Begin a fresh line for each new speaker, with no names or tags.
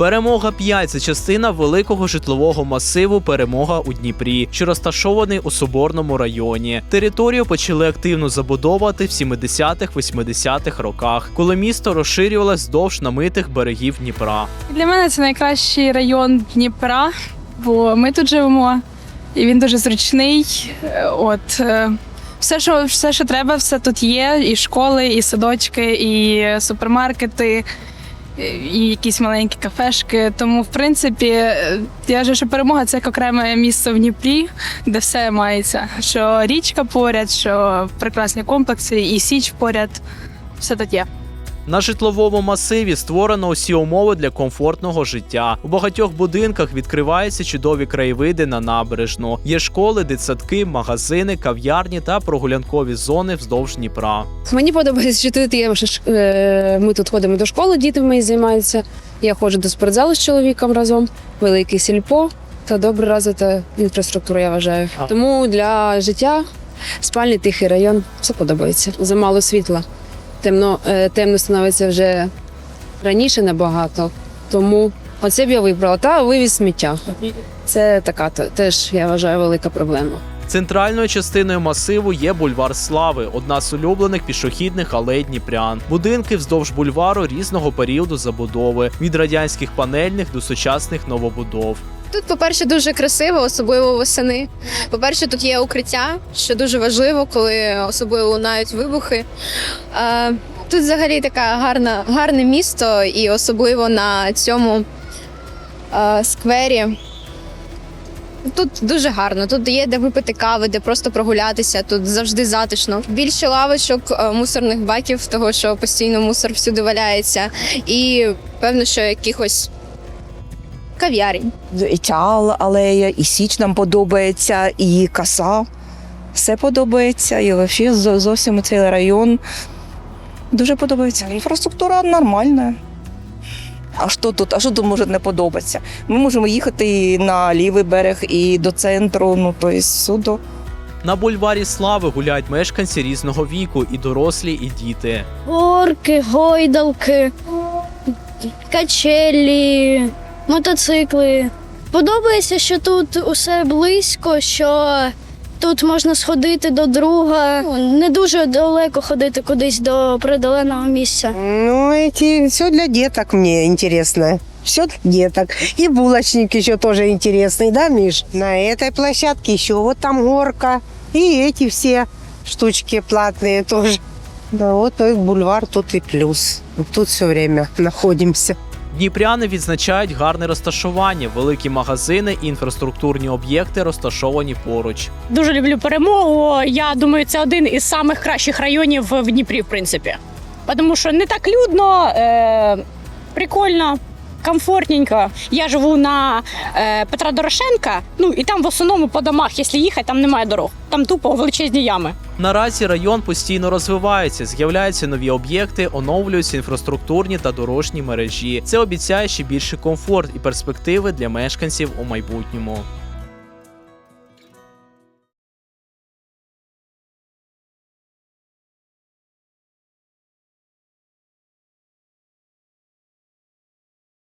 Перемога 5 – це частина великого житлового масиву Перемога у Дніпрі, що розташований у Соборному районі. Територію почали активно забудовувати в 70-80-х роках, коли місто розширювалось вздовж намитих берегів Дніпра.
Для мене це найкращий район Дніпра, бо ми тут живемо, і він дуже зручний. Е, От е, все, що все, що треба, все тут є: і школи, і садочки, і супермаркети, і- і якісь маленькі кафешки. Тому, в принципі, е, я вважаю, що перемога це як окреме місце в Дніпрі, де все мається. Що річка поряд, що прекрасні комплекси, і січ поряд. Все тут є.
На житловому масиві створено усі умови для комфортного життя. У багатьох будинках відкриваються чудові краєвиди на набережну. Є школи, дитсадки, магазини, кав'ярні та прогулянкові зони вздовж Дніпра.
Мені подобається, що тут є. е, Ми тут ходимо до школи, діти мої займаються. Я ходжу до спортзалу з чоловіком разом, великий сільпо та добре розвита інфраструктура, я вважаю.
А.
Тому для життя спальний тихий район все подобається. Замало світла. Темно, е, темно становиться вже раніше набагато. Тому оце б я вибрала. Та вивіз сміття. Це така теж, я вважаю, велика проблема.
Центральною частиною масиву є бульвар Слави, одна з улюблених пішохідних алей Дніпрян. Будинки вздовж бульвару різного періоду забудови від радянських панельних до сучасних новобудов.
Тут, по-перше, дуже красиво, особливо восени. По-перше, тут є укриття, що дуже важливо, коли особливо лунають вибухи. Тут взагалі таке гарна, гарне місто, і особливо на цьому сквері. Тут дуже гарно. Тут є де випити кави, де просто прогулятися. Тут завжди затишно. Більше лавочок, е, мусорних баків, того що постійно мусор всюди валяється. І певно, що якихось кав'ярень.
І ця алея, і Січ нам подобається, і коса. Все подобається. І взагалі зовсім цей район дуже подобається. Інфраструктура нормальна. А що тут? А що тут може не подобатися? Ми можемо їхати і на лівий берег, і до центру, ну тобто всюди.
На бульварі Слави гуляють мешканці різного віку, і дорослі, і діти.
Горки, гойдалки, качелі, мотоцикли. Подобається, що тут усе близько, що тут можна сходити до друга. Ну, Не дуже далеко ходити кудись до предаленого місця.
Ну, эти все для деток мне интересно. Все для деток. И булочник еще тоже интересный, да, Миш? На этой площадке еще вот там горка. И эти все штучки платные тоже. Да, вот и бульвар тут и плюс. Тут все время находимся.
Дніпряни відзначають гарне розташування, великі магазини і інфраструктурні об'єкти розташовані поруч.
Дуже люблю перемогу. Я думаю, це один із самих кращих районів в Дніпрі, в принципі. Тому що не так людно, е, прикольно, комфортненько. Я живу на е, Петра Дорошенка, ну і там в основному по домах, якщо їхати, там немає дорог. Там тупо величезні ями.
Наразі район постійно розвивається, з'являються нові об'єкти, оновлюються інфраструктурні та дорожні мережі. Це обіцяє ще більший комфорт і перспективи для мешканців у майбутньому.